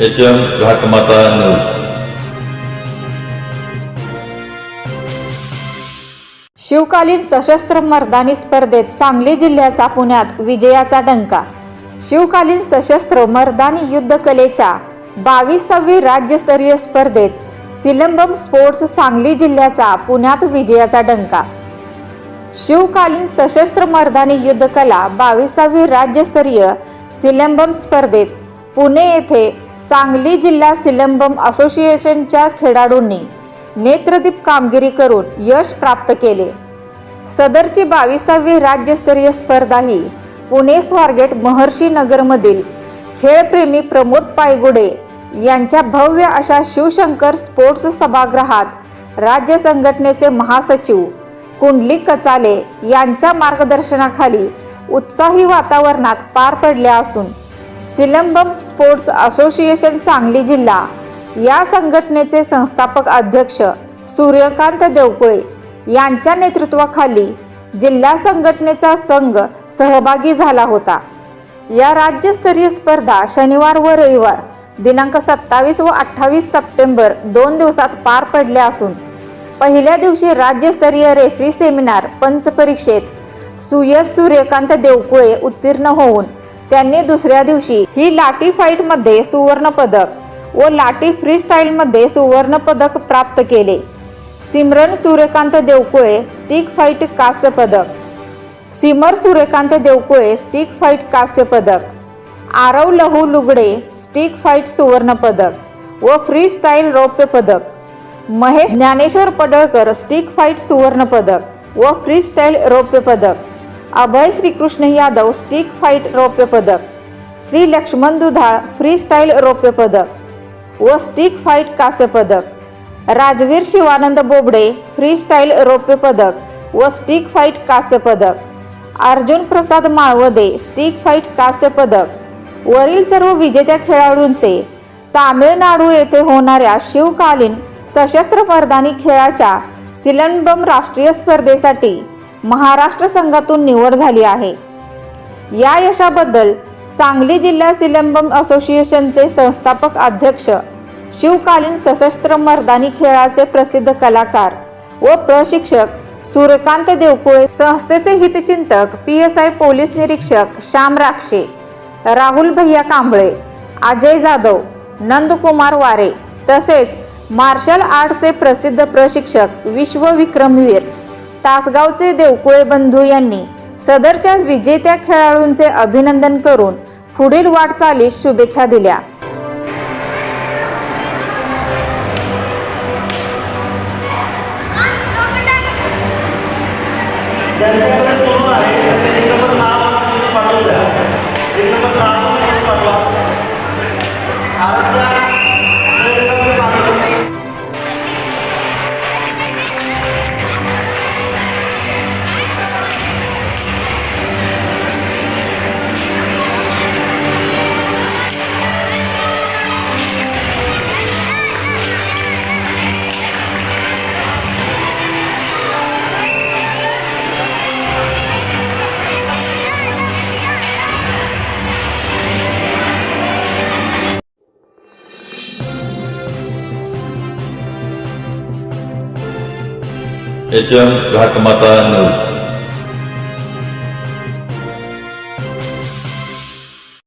H M Ghatmata news शिवकालीन सशस्त्र मर्दानी स्पर्धेत सांगली जिल्ह्याचा पुण्यात विजयाचा डंका. शिवकालीन सशस्त्र मर्दानी युद्ध कलेच्या बावीसावी राज्यस्तरीय स्पर्धेत सिलंबम स्पोर्ट्स सांगली जिल्ह्याचा पुण्यात विजयाचा डंका. शिवकालीन सशस्त्र मर्दानी युद्ध कला बावीसावी राज्यस्तरीय सिलंबम स्पर्धेत पुणे येथे सांगली जिल्हा सिलंबम असोसिएशनच्या खेळाडूंनी नेत्रदीप कामगिरी करून यश प्राप्त केले. सदरची बावीसावी राज्यस्तरीय स्पर्धा ही पुणे स्वारगेट महर्षी नगरमधील खेळप्रेमी प्रमोद पायगुडे यांच्या भव्य अशा शिवशंकर स्पोर्ट्स सभागृहात राज्य संघटनेचे महासचिव कुंडली कचाले यांच्या मार्गदर्शनाखाली उत्साही वातावरणात पार पडल्या असून सिलंबम स्पोर्ट्स असोसिएशन सांगली जिल्हा. या संघटनेचे संस्थापक अध्यक्ष सूर्यकांत देवकुळे यांच्या नेतृत्वाखाली जिल्हा संघटनेचा संघ सहभागी झाला होता. या राज्यस्तरीय स्पर्धा शनिवार व रविवार दिनांक सत्तावीस व अठ्ठावीस सप्टेंबर दोन दिवसात पार पडल्या असून पहिल्या दिवशी राज्यस्तरीय रेफरी सेमिनार पंच परीक्षेत सुयश सूर्यकांत देवकुळे उत्तीर्ण होऊन त्यांनी दुसऱ्या दिवशी ही लाठी फाईटमध्ये सुवर्ण पदक व लाठी फ्रीस्टाईल मध्ये सुवर्ण पदक प्राप्त केले. सिमरन सूर्यकांत देवकुळे स्टिक फाईट कांस्य पदक. सिमर सूर्यकांत देवकुळे स्टिक फाईट कांस्य पदक. आरव लहू लुगडे स्टिक फाईट सुवर्ण पदक व फ्री स्टाईल रौप्य पदक. महेश ज्ञानेश्वर पडळकर स्टिक फाईट सुवर्ण पदक व फ्री स्टाईल रौप्य पदक. अभय श्रीकृष्ण यादव स्टिक फाईट रौप्य पदक. श्री लक्ष्मण दुधाळ फ्री स्टाईल रौप्य पदक. व स्टिक फाईट कांस्य पदक. राजवीर शिवानंद बोबडे फ्री स्टाईल रौप्य पदक व स्टिक फाईट कांस्य पदक. अर्जुन प्रसाद माळवदे स्टिक फाईट कांस्य पदक. वरील सर्व विजेत्या खेळाडूंचे तामिळनाडू येथे होणाऱ्या शिवकालीन सशस्त्र मर्दानी खेळाच्या सिलंबम राष्ट्रीय स्पर्धेसाठी महाराष्ट्र संघातून निवड झाली आहे. या यशाबद्दल सांगली जिल्हा सिलंबम असोसिएशनचे संस्थापक अध्यक्ष शिवकालीन सशस्त्र मर्दानी खेळाचे प्रसिद्ध कलाकार व प्रशिक्षक सूर्यकांत देवकुळे संस्थेचे हितचिंतक पी एस आय पोलीस निरीक्षक श्याम राक्षे राहुल भैया कांबळे अजय जाधव नंदकुमार वारे तसेच मार्शल आर्टचे प्रसिद्ध प्रशिक्षक विश्व विक्रमवीर तासगावचे देवकुळे बंधू यांनी सदरच्या विजेत्या खेळाडूंचे अभिनंदन करून पुढील वाटचालीस शुभेच्छा दिल्या. H M Ghatmata news.